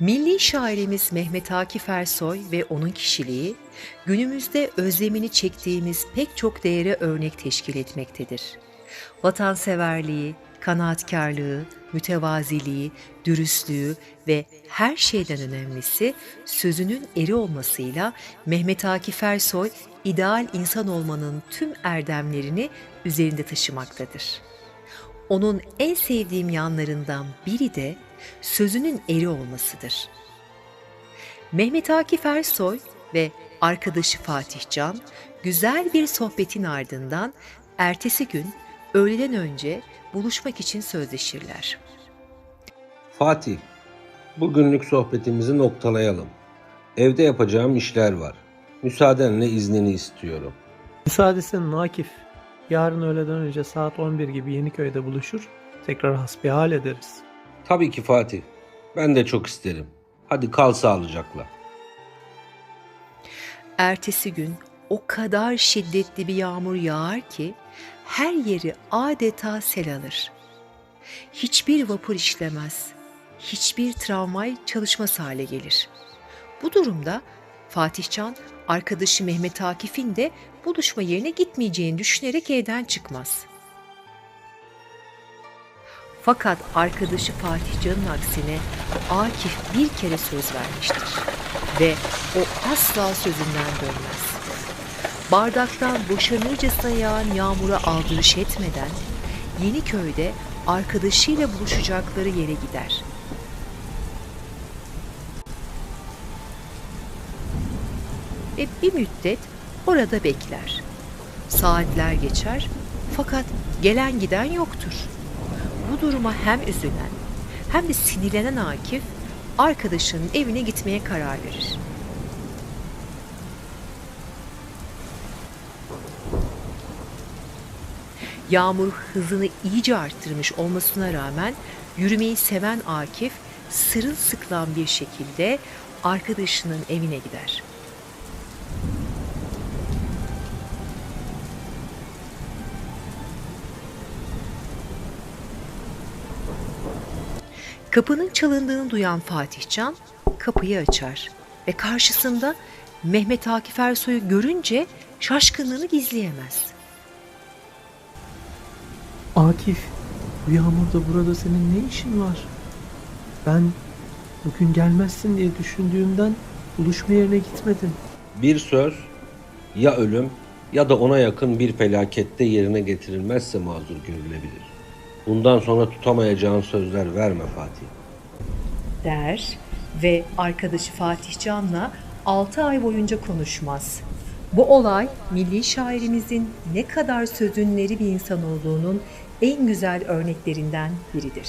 Milli şairimiz Mehmet Akif Ersoy ve onun kişiliği günümüzde özlemini çektiğimiz pek çok değere örnek teşkil etmektedir. Vatanseverliği, kanaatkarlığı, mütevaziliği, dürüstlüğü ve her şeyden önemlisi sözünün eri olmasıyla Mehmet Akif Ersoy ideal insan olmanın tüm erdemlerini üzerinde taşımaktadır. Onun en sevdiğim yanlarından biri de sözünün eri olmasıdır. Mehmet Akif Ersoy ve arkadaşı Fatih Can güzel bir sohbetin ardından ertesi gün öğleden önce buluşmak için sözleşirler. Fatih, bugünlük sohbetimizi noktalayalım. Evde yapacağım işler var. Müsaadenle iznini istiyorum. Müsaade senin Akif. Yarın öğleden önce saat 11 gibi Yeniköy'de buluşur. Tekrar hasbihal ederiz. Tabii ki Fatih. Ben de çok isterim. Hadi kal sağlıcakla. Ertesi gün o kadar şiddetli bir yağmur yağar ki her yeri adeta sel alır. Hiçbir vapur işlemez, hiçbir tramvay çalışmaz hale gelir. Bu durumda Fatih Can arkadaşı Mehmet Akif'in de buluşma yerine gitmeyeceğini düşünerek evden çıkmaz. Fakat arkadaşı Fatih Can'ın aksine Akif bir kere söz vermiştir ve o asla sözünden dönmez. Bardaktan boşanırcasına yağan yağmura aldırış etmeden Yeniköy'de arkadaşıyla buluşacakları yere gider. Ve bir müddet orada bekler. Saatler geçer fakat gelen giden yoktur. Bu duruma hem üzülen hem de sinirlenen Akif arkadaşının evine gitmeye karar verir. Yağmur hızını iyice arttırmış olmasına rağmen yürümeyi seven Akif sırılsıklam bir şekilde arkadaşının evine gider. Kapının çalındığını duyan Fatih Can kapıyı açar ve karşısında Mehmet Akif Ersoy'u görünce şaşkınlığını gizleyemez. Akif, bu yağmurda burada senin ne işin var? Ben bugün gelmezsin diye düşündüğümden buluşma yerine gitmedim. Bir söz ya ölüm ya da ona yakın bir felakette yerine getirilmezse mazur görülebilir. Bundan sonra tutamayacağın sözler verme Fatih. der ve arkadaşı Fatih Can'la 6 ay boyunca konuşmaz. Bu olay milli şairimizin ne kadar sözünleri bir insan olduğunun en güzel örneklerinden biridir.